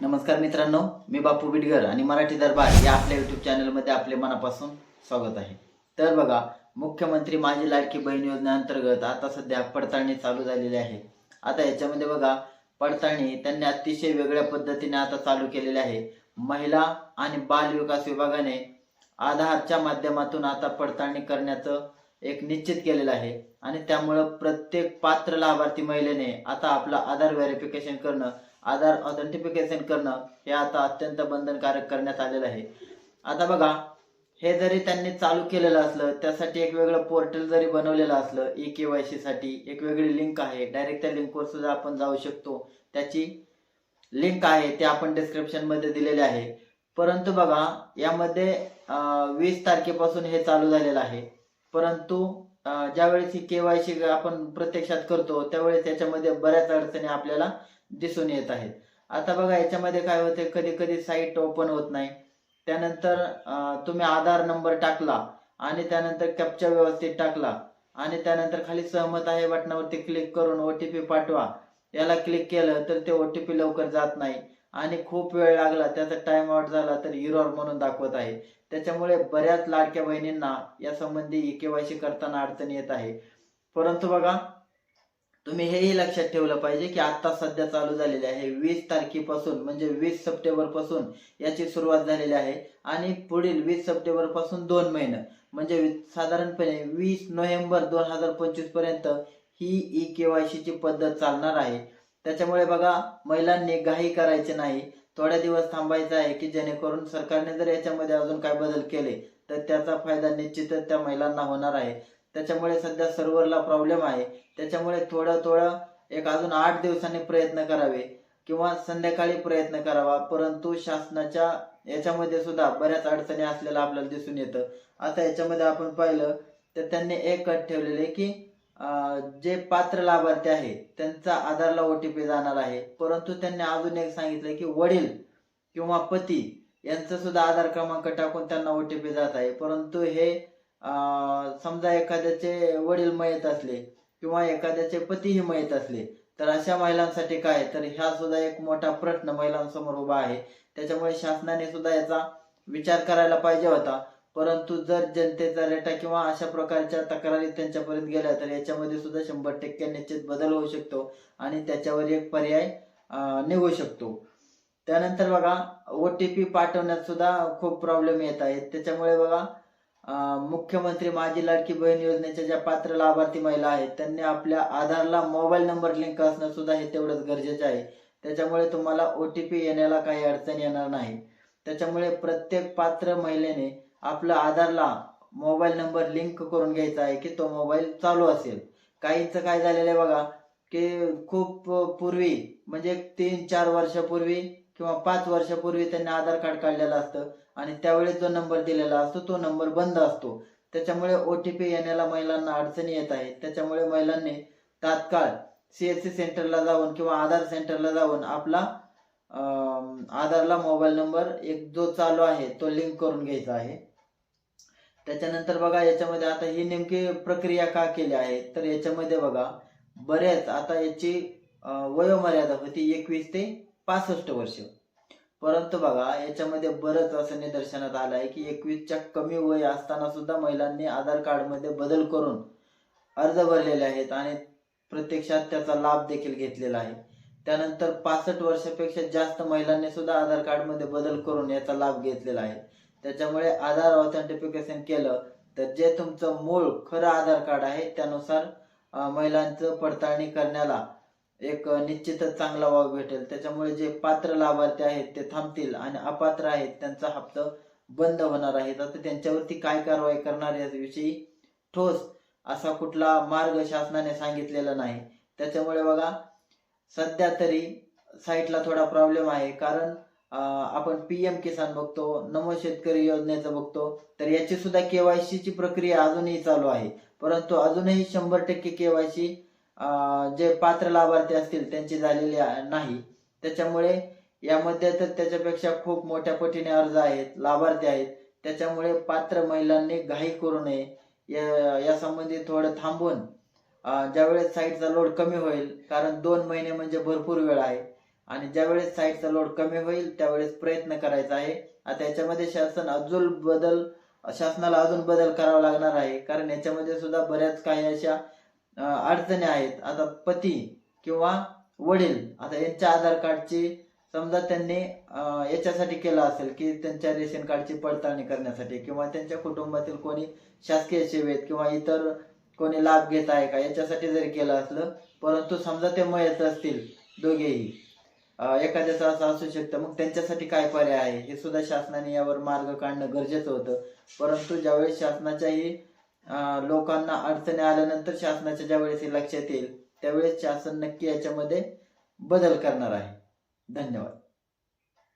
नमस्कार मित्रांनो मी बापू बिडगर आणि मराठी दरबार या आपल्या युट्यूब चॅनलमध्ये आपले मनापासून स्वागत आहे. तर बघा मुख्यमंत्री माझी लाडकी बहीण योजनेअंतर्गत आता सध्या पडताळणी चालू झालेली आहे. आता याच्यामध्ये बघा पडताळणी त्यांनी अतिशय वेगळ्या पद्धतीने आता चालू केलेली आहे. महिला आणि बाल विकास विभागाने आधारच्या माध्यमातून आता पडताळणी करण्याचं एक निश्चित केलेलं आहे. आणि त्यामुळं प्रत्येक पात्र लाभार्थी महिलेने आता आपला आधार व्हेरिफिकेशन करणं आधार ऑथेंटिफिकेशन करणं हे आता अत्यंत बंधनकारक करण्यात आलेलं आहे. आता बघा हे जरी त्यांनी चालू केलेलं असलं त्यासाठी एक वेगळं पोर्टल जरी बनवलेलं असलं ई के वाय सी साठी एक वेगळी लिंक आहे. डायरेक्ट त्या लिंकवर सुद्धा आपण जाऊ शकतो. त्याची लिंक आहे ते आपण डिस्क्रिप्शनमध्ये दिलेले आहे. परंतु बघा यामध्ये वीस तारखेपासून हे चालू झालेलं आहे. परंतु ज्यावेळेस ही के वाय सी आपण प्रत्यक्षात करतो त्यावेळेस त्याच्यामध्ये बऱ्याच अडचणी आपल्याला दिसून येत आहेत. आता बघा याच्यामध्ये काय होते कधी कधी साईट ओपन होत नाही. त्यानंतर तुम्ही आधार नंबर टाकला आणि त्यानंतर कॅप्चा व्यवस्थित टाकला आणि त्यानंतर खाली सहमत आहे बटनावरती क्लिक करून ओ टी पी पाठवा. याला क्लिक केलं तर ते ओ टी पी लवकर जात नाही आणि खूप वेळ लागला. त्याचा टाइम आउट झाला तर इरॉर म्हणून दाखवत आहे. त्याच्यामुळे बऱ्याच लाडक्या बहिणींना या संबंधी ई केवायसी करताना अडचण येत आहे. परंतु बघा तुम्ही हेही लक्षात ठेवलं पाहिजे की आता सध्या चालू झालेले आहे. वीस तारखेपासून म्हणजे वीस सप्टेंबरपासून याची सुरुवात झालेली आहे. आणि पुढील वीस सप्टेंबरपासून दोन महिने म्हणजे साधारणपणे वीस नोव्हेंबर दोन हजार पंचवीसपर्यंत ही ई केवायसी ची पद्धत चालणार आहे. त्याच्यामुळे बघा महिलांनी घाई करायचे नाही. थोड्या दिवस थांबायचं आहे की जेणेकरून सरकारने जर याच्यामध्ये अजून काय बदल केले तर त्याचा फायदा निश्चितच त्या महिलांना होणार आहे. त्याच्यामुळे सध्या सर्व्हरला प्रॉब्लेम आहे. त्याच्यामुळे थोडं थोडं एक अजून आठ दिवसांनी प्रयत्न करावे किंवा संध्याकाळी प्रयत्न करावा. परंतु शासनाच्या याच्यामध्ये सुद्धा बऱ्याच अडचणी असलेलं आपल्याला दिसून येतं. आता याच्यामध्ये आपण पाहिलं तर त्यांनी एक अट ठेवलेले आहे की जे पात्र लाभार्थी आहे त्यांचा आधारला ओटीपी जाणार आहे. परंतु त्यांनी अजून एक सांगितलं की वडील किंवा पती यांचं सुद्धा आधार क्रमांक टाकून त्यांना ओटीपी जात आहे. परंतु हे समजा एखाद्याचे वडील मयत असले किंवा एखाद्याचे पतीही मयत असले तर अशा महिलांसाठी काय? तर ह्या सुद्धा एक मोठा प्रश्न महिलांसमोर उभा आहे. त्याच्यामुळे शासनाने सुद्धा याचा विचार करायला पाहिजे होता. परंतु जर जनतेचा रेटा किंवा अशा प्रकारच्या तक्रारी त्यांच्यापर्यंत गेल्या तर याच्यामध्ये सुद्धा शंभर टक्के निश्चित बदल होऊ शकतो आणि त्याच्यावर एक पर्याय निघू शकतो. त्यानंतर बघा ओ टी पी पाठवण्यात सुद्धा खूप प्रॉब्लेम येत आहेत. त्याच्यामुळे बघा मुख्यमंत्री माझी लाडकी बहीण योजनेच्या ज्या पात्र लाभार्थी महिला आहेत त्यांनी आपल्या आधारला मोबाईल नंबर लिंक असणं सुद्धा हे तेवढंच गरजेचं आहे. त्याच्यामुळे तुम्हाला ओ टी पी येण्याला काही अडचण येणार नाही. त्याच्यामुळे प्रत्येक पात्र महिलेने आपलं आधारला मोबाईल नंबर लिंक करून घ्यायचा आहे की तो मोबाईल चालू असेल. काहींचं काय झालेलं आहे बघा की खूप पूर्वी म्हणजे तीन चार वर्षापूर्वी किंवा पाच वर्षापूर्वी त्यांनी आधार कार्ड काढलेलं असतं आणि त्यावेळेस जो नंबर दिलेला असतो तो नंबर बंद असतो. त्याच्यामुळे ओ टी पी येण्याला महिलांना अडचणी येत आहेत. त्याच्यामुळे महिलांनी तात्काळ सी एस सी सेंटरला जाऊन किंवा आधार सेंटरला जाऊन आपला आधारला मोबाईल नंबर एक जो चालू आहे तो लिंक करून घ्यायचा आहे. त्याच्यानंतर बघा याच्यामध्ये आता ही नेमकी प्रक्रिया का केली आहे? तर याच्यामध्ये बघा बऱ्याच आता याची वयोमर्यादा होती एकवीस ते पासष्ट वर्ष. परंतु बघा याच्यामध्ये बरंच असं निदर्शनात आलं आहे की एकवीसच्या कमी वय असताना सुद्धा महिलांनी आधार कार्डमध्ये बदल करून अर्ज भरलेले आहेत आणि प्रत्यक्षात त्याचा लाभ देखील घेतलेला आहे. त्यानंतर पासष्ट वर्षापेक्षा जास्त महिलांनी सुद्धा आधार कार्डमध्ये बदल करून याचा लाभ घेतलेला आहे. त्याच्यामुळे आधार ऑथेंटिफिकेशन केलं तर जे तुमचं मूळ खरं आधार कार्ड आहे त्यानुसार महिलांचं पडताळणी करण्याला एक निश्चितच चांगला वाव भेटेल. त्याच्यामुळे जे पात्र लाभार्थी आहेत ते थांबतील आणि अपात्र आहेत त्यांचा हप्ता बंद होणार आहे. आता त्यांच्यावरती काय कारवाई करणार याविषयी ठोस असा कुठला मार्ग शासनाने सांगितलेला नाही. त्याच्यामुळे बघा सध्या तरी साईटला थोडा प्रॉब्लेम आहे. कारण आपण आपण पीएम किसान बघतो नमो शेतकरी योजनेचं बघतो तर याची सुद्धा केवायसीची प्रक्रिया अजूनही चालू आहे. परंतु अजूनही शंभर टक्के केवायसी जे पात्र लाभार्थी असतील त्यांची झालेली नाही. त्याच्यामुळे यामध्ये तर त्याच्यापेक्षा खूप मोठ्या पटीने अर्ज आहेत लाभार्थी आहेत. त्याच्यामुळे पात्र महिलांनी घाई करू नये. या यासंबंधी थोडं थांबून ज्यावेळेस साईटचा लोड कमी होईल कारण दोन महिने म्हणजे भरपूर वेळ आहे. आणि ज्यावेळेस साईटचा लोड कमी होईल त्यावेळेस प्रयत्न करायचा आहे. आता याच्यामध्ये शासन अजून बदल शासनाला अजून बदल करावा लागणार आहे. कारण याच्यामध्ये सुद्धा बऱ्याच काही अशा अडचणी आहेत. आता पती किंवा वडील आता यांच्या आधार कार्डची समजा त्यांनी याच्यासाठी केलं असेल की त्यांच्या रेशन कार्डची पडताळणी करण्यासाठी किंवा त्यांच्या कुटुंबातील कोणी शासकीय सेवेत किंवा इतर कोणी लाभ घेत आहे का याच्यासाठी जरी केलं असलं परंतु समजा ते मयत असतील दोघेही एखाद्याचं असं असू शकतं. मग त्यांच्यासाठी काय पर्याय आहे? हे सुद्धा शासनाने यावर मार्ग काढणं गरजेचं होतं. परंतु ज्यावेळेस शासनाच्याही लोकांना अडचणी आल्यानंतर शासनाच्या ज्यावेळेस हे लक्षात येईल त्यावेळेस शासन नक्की याच्यामध्ये बदल करणार आहे. धन्यवाद.